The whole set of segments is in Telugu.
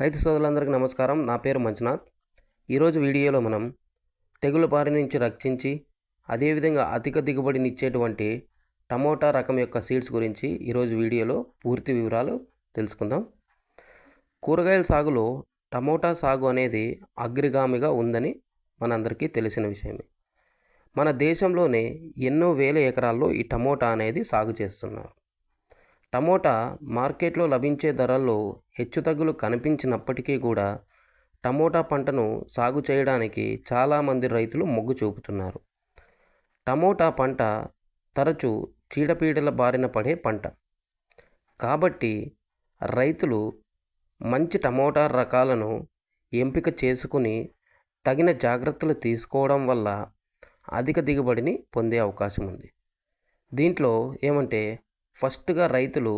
రైతు సోదరులందరికీ నమస్కారం. నా పేరు మంజునాథ్. ఈరోజు వీడియోలో మనం తెగులు బారి నుంచి రక్షించి అదేవిధంగా అధిక దిగుబడినిచ్చేటువంటి టమోటా రకం యొక్క సీడ్స్ గురించి ఈరోజు వీడియోలో పూర్తి వివరాలు తెలుసుకుందాం. కూరగాయల సాగులో టమోటా సాగు అనేది అగ్రిగామిగా ఉందని మనందరికీ తెలిసిన విషయమే. మన దేశంలోనే ఎన్నో వేల ఎకరాల్లో ఈ టమోటా అనేది సాగు చేస్తున్నారు. టమోటా మార్కెట్లో లభించే ధరల్లో హెచ్చుతగ్గులు కనిపించినప్పటికీ కూడా టమోటా పంటను సాగు చేయడానికి చాలామంది రైతులు మొగ్గు చూపుతున్నారు. టమోటా పంట తరచూ చీడపీడల బారిన పడే పంట. కాబట్టి రైతులు మంచి టమోటా రకాలను ఎంపిక చేసుకుని తగిన జాగ్రత్తలు తీసుకోవడం వల్ల అధిక దిగుబడిని పొందే అవకాశం ఉంది. దీంట్లో ఏమంటే ఫస్ట్గా రైతులు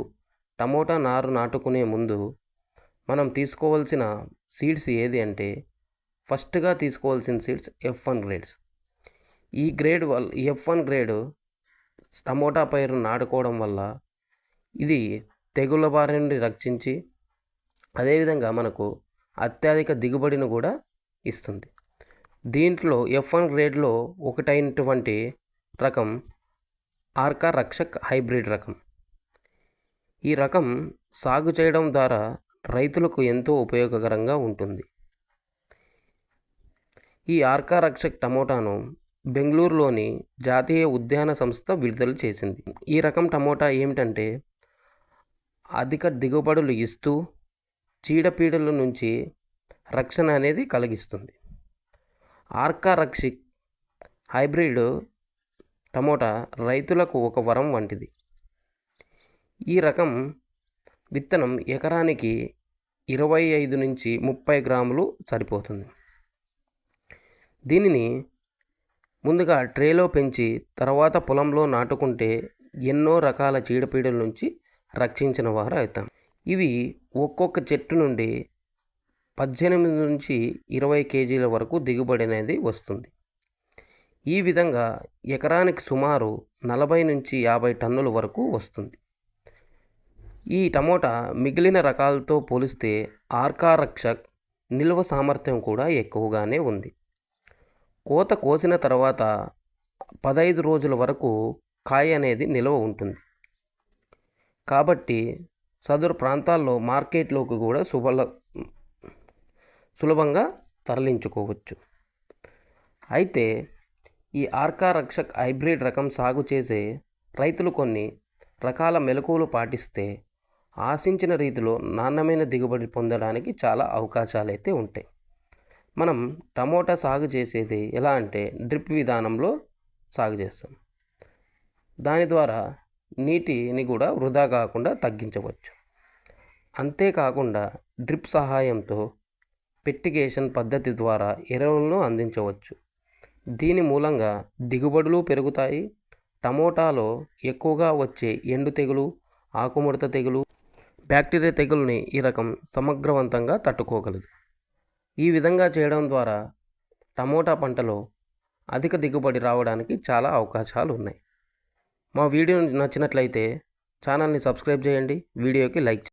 టమోటా నారు నాటుకునే ముందు మనం తీసుకోవాల్సిన సీడ్స్ ఏది అంటే ఫస్ట్గా తీసుకోవాల్సిన సీడ్స్ ఎఫ్ వన్ గ్రేడ్స్. ఈ గ్రేడ్ వల్ల ఎఫ్ వన్ గ్రేడ్ టమోటా పైరు నాటుకోవడం వల్ల ఇది తెగుళ్ళ బారి నుండి రక్షించి అదేవిధంగా మనకు అత్యధిక దిగుబడిని కూడా ఇస్తుంది. దీంట్లో ఎఫ్ వన్ గ్రేడ్లో ఒకటైనటువంటి రకం ఆర్కా రక్షక్ హైబ్రిడ్ రకం. ఈ రకం సాగు చేయడం ద్వారా రైతులకు ఎంతో ఉపయోగకరంగా ఉంటుంది. ఈ ఆర్కా రక్షక్ టమోటాను బెంగళూరులోని జాతీయ ఉద్యాన సంస్థ విడుదల చేసింది. ఈ రకం టమోటా ఏమిటంటే అధిక దిగుబడులు ఇస్తూ చీడపీడల నుంచి రక్షణ అనేది కలిగిస్తుంది. ఆర్కా రక్షిక్ హైబ్రిడ్ టమోటా రైతులకు ఒక వరం వంటిది. ఈ రకం విత్తనం ఎకరానికి ఇరవై ఐదు నుంచి ముప్పై గ్రాములు సరిపోతుంది. దీనిని ముందుగా ట్రేలో పెంచి తర్వాత పొలంలో నాటుకుంటే ఎన్నో రకాల చీడపీడల నుంచి రక్షించిన వారు అవుతాం. ఇవి ఒక్కొక్క చెట్టు నుండి పద్దెనిమిది నుంచి ఇరవై కేజీల వరకు దిగుబడి అనేది వస్తుంది. ఈ విధంగా ఎకరానికి సుమారు నలభై నుంచి యాభై టన్నుల వరకు వస్తుంది. ఈ టమోటా మిగిలిన రకాలతో పోలిస్తే ఆర్కారక్షక్ నిల్వ సామర్థ్యం కూడా ఎక్కువగానే ఉంది. కోత కోసిన తర్వాత పదహైదు రోజుల వరకు కాయ అనేది నిల్వ ఉంటుంది. కాబట్టి సదరు ప్రాంతాల్లో మార్కెట్లోకి కూడా సుబల సులభంగా తరలించుకోవచ్చు. అయితే ఈ ఆర్కా రక్షక్ హైబ్రిడ్ రకం సాగు చేసే రైతులు కొన్ని రకాల మెలకువలు పాటిస్తే ఆశించిన రీతిలో నాణ్యమైన దిగుబడి పొందడానికి చాలా అవకాశాలు అయితే ఉంటాయి. మనం టమోటా సాగు చేసేది ఎలా అంటే డ్రిప్ విధానంలో సాగు చేస్తాం. దాని ద్వారా నీటిని కూడా వృధా కాకుండా తగ్గించవచ్చు. అంతేకాకుండా డ్రిప్ సహాయంతో పెట్టిగేషన్ పద్ధతి ద్వారా ఎరువులను అందించవచ్చు. దీని మూలంగా దిగుబడులు పెరుగుతాయి. టమోటాలో ఎక్కువగా వచ్చే ఎండు తెగులు ఆకుముడత తెగులు బ్యాక్టీరియా తెగుల్ని ఈ రకం సమగ్రవంతంగా తట్టుకోగలదు. ఈ విధంగా చేయడం ద్వారా టమోటా పంటలో అధిక దిగుబడి రావడానికి చాలా అవకాశాలు ఉన్నాయి. మా వీడియో నచ్చినట్లయితే ఛానల్ని సబ్స్క్రైబ్ చేయండి. వీడియోకి లైక్